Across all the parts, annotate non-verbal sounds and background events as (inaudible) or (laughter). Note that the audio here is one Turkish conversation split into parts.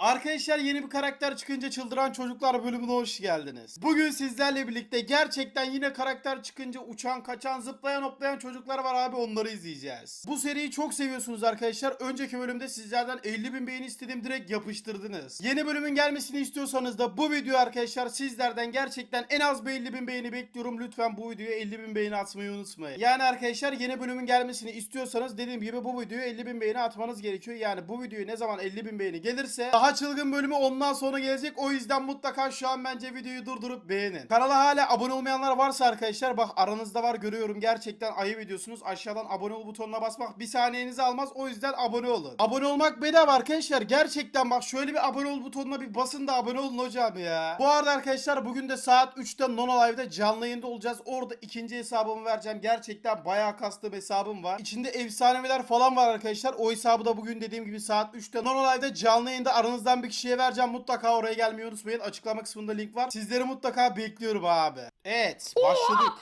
Arkadaşlar yeni bir karakter çıkınca çıldıran çocuklar bölümüne hoş geldiniz. Bugün sizlerle birlikte gerçekten yine karakter çıkınca uçan, kaçan, zıplayan, hoplayan çocuklar var abi onları izleyeceğiz. Bu seriyi çok seviyorsunuz arkadaşlar. Önceki bölümde sizlerden 50 bin beğeni istedim direkt yapıştırdınız. Yeni bölümün gelmesini istiyorsanız da bu video arkadaşlar sizlerden gerçekten en az bir 50 bin beğeni bekliyorum. Lütfen bu videoya 50 bin beğeni atmayı unutmayın. Yani arkadaşlar yeni bölümün gelmesini istiyorsanız dediğim gibi bu videoya 50 bin beğeni atmanız gerekiyor. Yani bu videoya ne zaman 50 bin beğeni gelirse daha çılgın bölümü ondan sonra gelecek. O yüzden mutlaka şu an bence videoyu durdurup beğenin. Kanala hala abone olmayanlar varsa arkadaşlar bak aranızda var görüyorum. Gerçekten ayıp ediyorsunuz. Aşağıdan abone ol butonuna basmak bir saniyenizi almaz. O yüzden abone olun. Abone olmak bedava arkadaşlar. Gerçekten bak şöyle bir abone ol butonuna bir basın da abone olun hocam ya. Bu arada arkadaşlar bugün de saat 3'te Nono Live'da canlı yayında olacağız. Orada ikinci hesabımı vereceğim. Gerçekten bayağı kastığım hesabım var. İçinde efsaneviler falan var arkadaşlar. O hesabı da bugün dediğim gibi saat 3'te Nono Live'da canlı yayında aranızdan bir kişiye vereceğim. Mutlaka oraya gelmeyi unutmayın. Açıklama kısmında link var. Sizleri mutlaka bekliyorum abi. Evet başladık.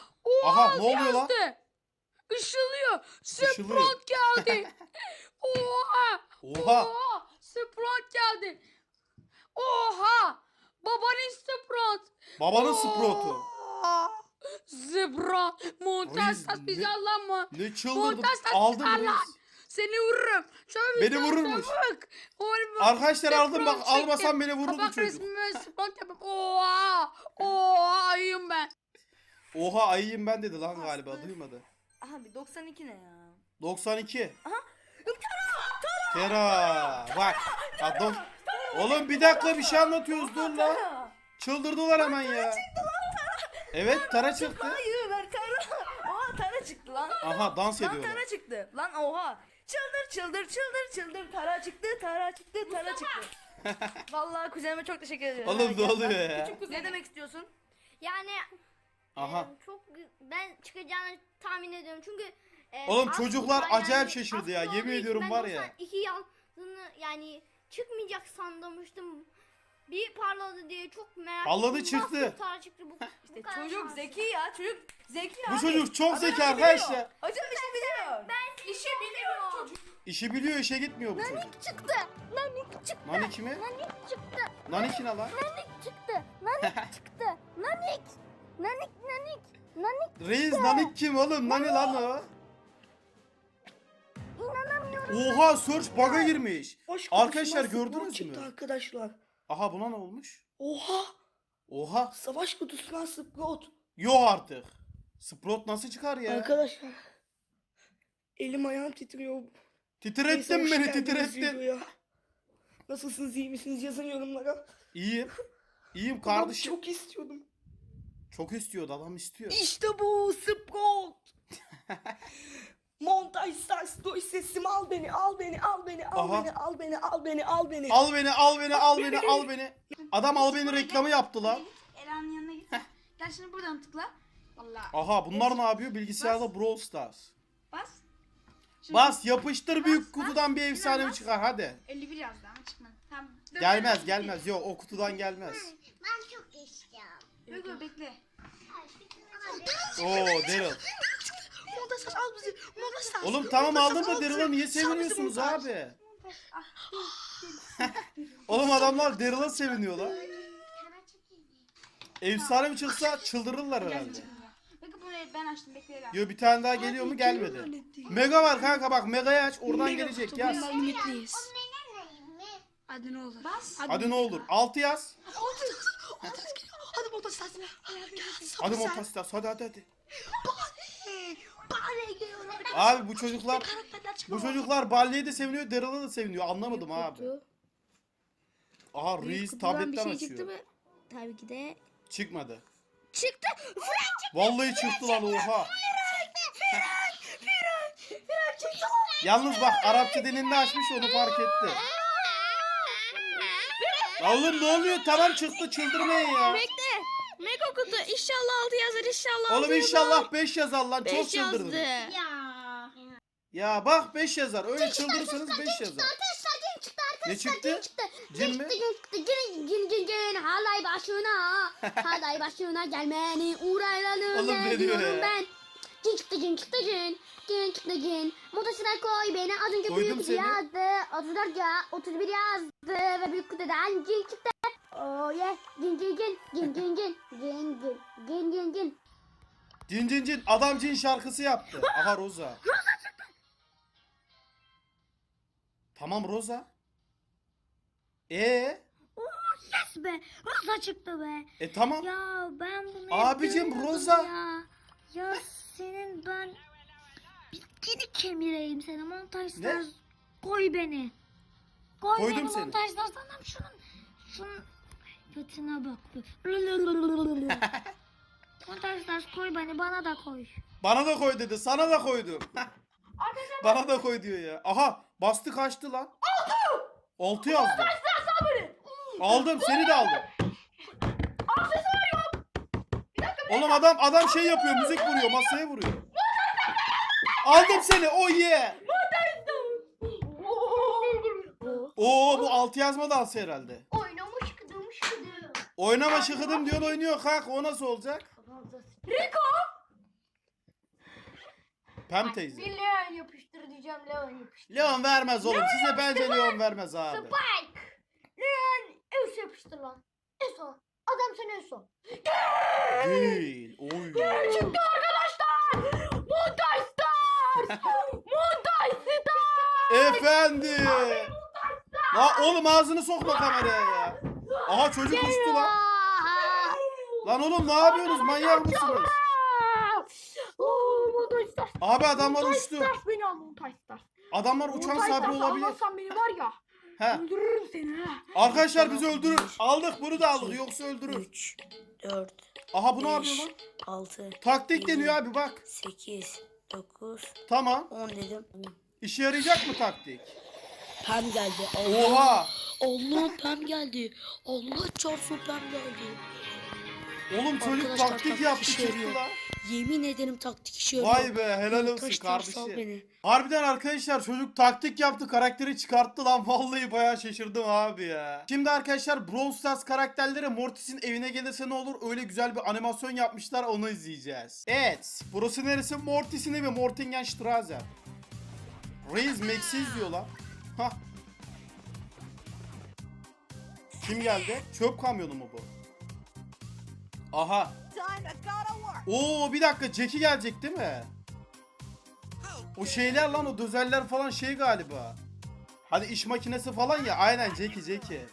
Aha ne oluyor lan? Işılıyor. Spront geldi. (laughs) Oha. Oha. Oha. Geldi. Oha. Babanın Spront. Babanın sprotu. Spront. Montaj tas bizi Allah'ım. Ne çıldırdım. Montaj tas Aldım reis. Seni vururum. Şöyle Beni vururmuş. Bak. Oğlum, Arkadaşlar aldım bak almasam beni vururdu Kapak çocuk. resmime Spront yapıp. Oha. Oha ayıyım ben. Oha ayıyım ben dedi lan galiba duymadı. Abi 92 ne ya? 92. Tera. Bak. Ya dok- Oğlum bir dakika bir şey anlatıyoruz dur lan. Çıldırdılar hemen ya. Evet tara çıktı. Hayır ver tara. Oha tara çıktı lan. Aha dans Lan ediyorlar. tara çıktı. Lan oha. Çıldır çıldır çıldır çıldır tara çıktı tara çıktı tara çıktı. (laughs) Vallahi kuzenime çok teşekkür ederim. Oğlum ne oluyor ya? Ne demek istiyorsun? Yani Aha. e, çok ben çıkacağını tahmin ediyorum çünkü e, Oğlum çocuklar yani acayip şaşırdı ya, yemin olduğu için ediyorum ben var ya. 92 yazdığını yani çıkmayacak sanmıştım. Bir parladı diye çok merak Parladı, ettim. çıktı. Bastım, çıktı bu. (laughs) İşte bu kadar çocuk şans. zeki ya çocuk zeki Bu abi. çocuk çok Adam zeki işi arkadaşlar. biliyor. Hocam işi biliyor. Ben işi biliyor çocuk. İşi biliyor işe gitmiyor bu çocuk. Nanik çıktı. Nanik çıktı. Nani kimi? Nanik çıktı. Nani kim lan? Nanik çıktı. Nanik (laughs) çıktı. Nanik. Nanik nanik. Nanik Reis Nanik kim oğlum? Nani lan o? inanamıyorum. Oha search bug'a girmiş. Boş Arkadaşlar gördünüz Spront çıktı mü? arkadaşlar. Aha buna ne olmuş? Oha! Oha. Savaş kutusundan Sprout. Yok artık. Sprout nasıl çıkar ya? Arkadaşlar. Elim ayağım titriyor. Neyse, Titrettin hoş beni titrettin. Nasılsınız iyi misiniz yazın yorumlara. İyiyim. İyiyim Adam kardeşim. Çok, çok istiyordum. istiyordu adam istiyor. İşte bu Sprout. (laughs) Montaj Stars Doy sesimi al beni al beni al beni al Aha. beni al beni al beni al beni. Al beni al beni al beni (laughs) al beni. Adam al beni reklamı yaptı lan. Elan'ın yanına git. Gel şimdi buradan tıkla. Vallahi Aha bunlar ne yapıyor? Bilgisayarda Brawl Stars. bas. Şimdi Bas yapıştır büyük Bas, kutudan bir efsane bas. çıkar hadi. 51 yazdı ama çıkmadı. Tamam. Dur, Gelmez dur, gelmez. Yok o kutudan gelmez. Ben çok istiyorum. Dur dur bekle. Oo Daryl. Montaj. Montaj Stars. Oğlum tamam Montaj aldım da. Daryl'a niye seviniyorsunuz montaj. abi? Oğlum adamlar Daryl'a seviniyorlar. Efsane mi çıksa çıldırırlar herhalde. Bakın bunu ben açtım bekle Elan. Yo bir tane daha geliyor mu gelmedi. Mega var kanka bak Mega'yı aç oradan gelecek yaz. limitliyiz. Hadi ne olur. Bas. Hadi ne olur 6 yaz. Hadi montaj Stars. Hadi Montastas hadi hadi hadi. Geliyor. Abi bu çocuklar Karakterler bu çocuklar Balli'ye de seviniyor Daryl'a da seviniyor anlamadım abi. Aha Reis tabletten açıyor. Tabii ki de Çıkmadı. çıktı. Vallahi çıktı lan oha. Yalnız bak Arapça dilinde açmış onu fark etti. Ya oğlum ne oluyor? Tamam çıktı çıldırmayın ya. Bekle. Kutu inşallah 6 yazar inşallah. Oğlum inşallah 5 yazar lan çok Beş çıldırdınız. yazdı. Ya. Ya bak 5 yazar. Öyle çıldırırsanız 5 yazar. Arkadaşlar cin çıktı arkadaşlar Ne çıktı? çıktı. Cin mi? Cin çıktı cin cin cin cin halay başına. (laughs) halay başına gelmeni uğrayalım Oğlum ne diyor ya? ben. Cin çıktı cin çıktı cin. Cin çıktı cin. Motosiklet koy beni. Az önce Koydum büyük seni. yazdı. 34 ya 31 yazdı. Ve büyük kutudan cin çıktı. Oh yeah. Cin cin cin. Cin cin cin. Cin cin. Cin cin cin. Cin cin cin adam cin şarkısı yaptı. Aha Roza. (laughs) Tamam Roza. E Yes be. Roza çıktı be. e tamam. Ya ben bunu Abicim, yapıyordum Roza. Ya. ya senin ben bittiğini kemireyim seni montajlar. Ne? Koy beni. Koy Koydum beni seni. montajlar sana şunun şunun götüne bak. montajlar koy beni bana da koy. Bana da koy dedi. Sana da koydum. Bana da koy diyor ya. Aha bastı kaçtı lan. Altı. Altı yazdı. Aldım seni de aldım. Oğlum adam adam şey yapıyor müzik vuruyor masaya vuruyor. Aldım seni oh yeah. Oo bu altı yazma dansı herhalde. Oynama şıkıdım diyor oynuyor kalk o nasıl olacak? Pem teyze. Bir Leon yapıştır diyeceğim Leon yapıştır. Leon vermez oğlum size bence Leon vermez abi. Spike. Leon Eus yapıştır lan. Eso. Adam sen Eso. Değil. Oy. Montaj Stars. Montaj Stars. Efendi. La oğlum ağzını sokma kameraya ya. Aha çocuk uçtu lan. Lan oğlum ne yapıyorsunuz manyak mısınız? Oo, Montaj Stars. Abi adamlar uçtu. Stars beni al Montaj Stars. Adamlar uçan sabri olabilir. almazsan beni var ya. He. Öldürürüm seni ha. Arkadaşlar bizi öldürür. Aldık bunu da aldık yoksa öldürür. 3, 4, Aha bu ne yapıyor lan? 6, Taktik deniyor abi bak. 8, 9, Tamam. 10 dedim. İşe yarayacak mı taktik? Pem geldi. Oha. Allah pem geldi. Allah çarpsın pem geldi. Oğlum çocuk Arkadaşlar, taktik yaptı işe yarıyor. Yemin ederim taktik işe yarıyor. Vay be helal olsun Montaj Stars al kardeşim. beni. Harbiden arkadaşlar çocuk taktik yaptı karakteri çıkarttı lan (laughs) vallahi bayağı şaşırdım abi ya. Şimdi arkadaşlar Brawl Stars karakterleri Mortis'in evine gelirse ne olur öyle güzel bir animasyon yapmışlar onu izleyeceğiz. Evet burası neresi Mortis'in evi Mortingenstraße. Reis Max'iz diyor lan. Hah. Kim geldi? Çöp kamyonu mu bu? Aha. Oo bir dakika Jackie gelecek değil mi? O şeyler lan o dözeller falan şey galiba. Hadi iş makinesi falan ya aynen Jackie Jackie.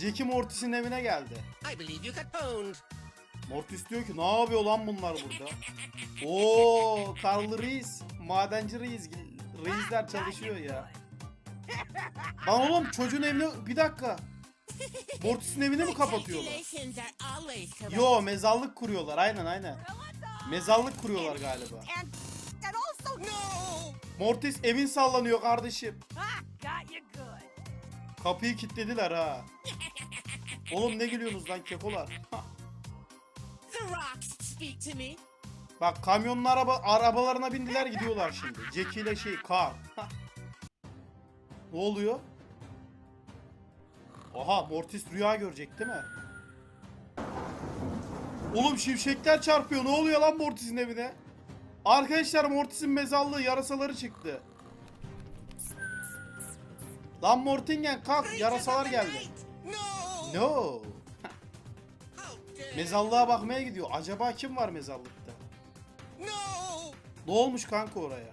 Jackie Mortis'in evine geldi. Mortis diyor ki ne yapıyor lan bunlar burada? Oo Karl Reis, madenci Reis, Reisler çalışıyor ya. Lan oğlum çocuğun evini bir dakika. (laughs) Mortis'in evini mi kapatıyorlar? Yo mezarlık kuruyorlar aynen aynen. Mezarlık kuruyorlar galiba. Mortis evin sallanıyor kardeşim. Kapıyı kilitlediler ha. (laughs) Oğlum ne gülüyorsunuz lan kekolar? Bak kamyonun araba arabalarına bindiler gidiyorlar şimdi. Jackie ile şey Carl. ne oluyor? Aha Mortis rüya görecek değil mi? Oğlum şimşekler çarpıyor. Ne oluyor lan Mortis'in evine? Arkadaşlar Mortis'in mezarlığı yarasaları çıktı. Lan Mortingen kalk yarasalar geldi. No. Mezarlığa bakmaya gidiyor. Acaba kim var mezarlıkta? Ne olmuş kanka oraya?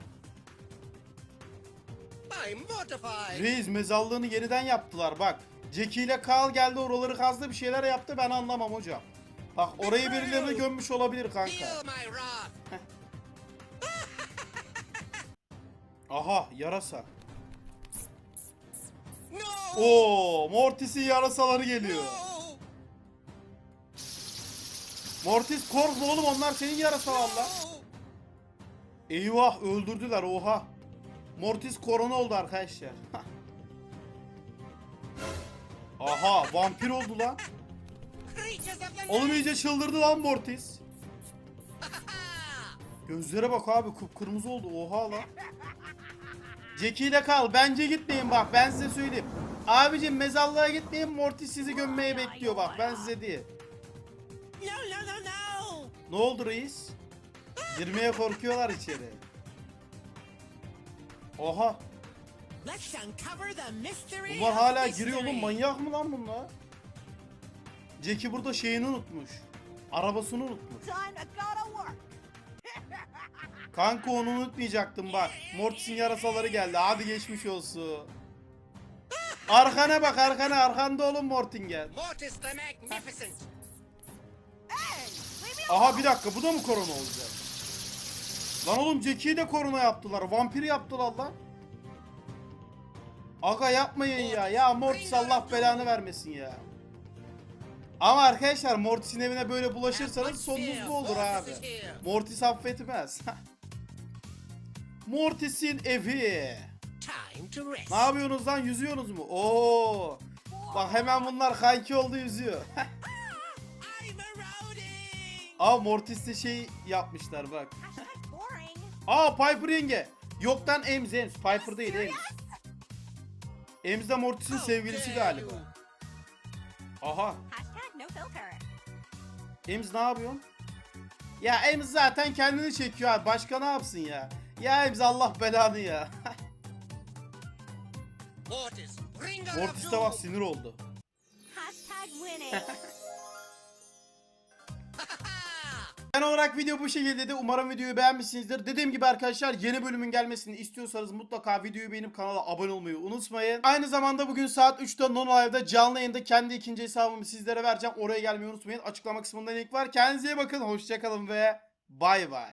Reis mezarlığını yeniden yaptılar bak. Jackie ile Carl geldi oraları kazdı bir şeyler yaptı ben anlamam hocam. Bak orayı birilerini gömmüş olabilir kanka. Aha yarasa. Oo Mortis'in yarasaları geliyor. Mortis korkma oğlum onlar senin yarasalar lan. Eyvah öldürdüler oha. Mortis korona oldu arkadaşlar. Aha vampir oldu lan. Oğlum iyice çıldırdı lan Mortis. Gözlere bak abi kıpkırmızı oldu oha lan. Jackie ile kal bence gitmeyin bak ben size söyleyeyim. Abicim mezarlığa gitmeyin Mortis sizi gömmeye bekliyor bak ben size no. Ne oldu reis? Girmeye korkuyorlar içeri. Oha. Let's uncover the mystery Bunlar hala giriyor oğlum. Manyak mı lan bunlar? Jackie burada şeyini unutmuş. Arabasını unutmuş. (laughs) Kanka onu unutmayacaktım bak. Mortis'in yarasaları geldi. Hadi geçmiş olsun. Arkana bak arkana. Arkanda oğlum Mortingen. Mortis the Magnificent. Aha bir dakika bu da mı korona olacak? Lan oğlum Jackie'yi de korona yaptılar. Vampir yaptılar lan. Aga yapmayın ya. Ya Mortis Allah belanı vermesin ya. Ama arkadaşlar Mortis'in evine böyle bulaşırsanız sonunuz bu olur abi. Mortis affetmez. (laughs) Mortis'in evi. Ne yapıyorsunuz lan? Yüzüyorsunuz mu? Oo. Bak hemen bunlar kanki oldu yüzüyor. (laughs) Aa Mortis'te şey yapmışlar bak. Aa Piper yenge. Yoktan Ems Ems. Piper değil Ems. De Mortis'in sevgilisi galiba. Aha. Ems ne yapıyorsun? Ya Ems zaten kendini çekiyor abi. Başka ne yapsın ya? Ya Ems Allah belanı ya. Mortis (laughs) de bak sinir oldu. (laughs) Genel olarak video bu şekilde de umarım videoyu beğenmişsinizdir. Dediğim gibi arkadaşlar yeni bölümün gelmesini istiyorsanız mutlaka videoyu beğenip kanala abone olmayı unutmayın. Aynı zamanda bugün saat 3'te Non Live'da canlı yayında kendi ikinci hesabımı sizlere vereceğim. Oraya gelmeyi unutmayın. Açıklama kısmında link var. Kendinize iyi bakın. Hoşçakalın ve bay bay.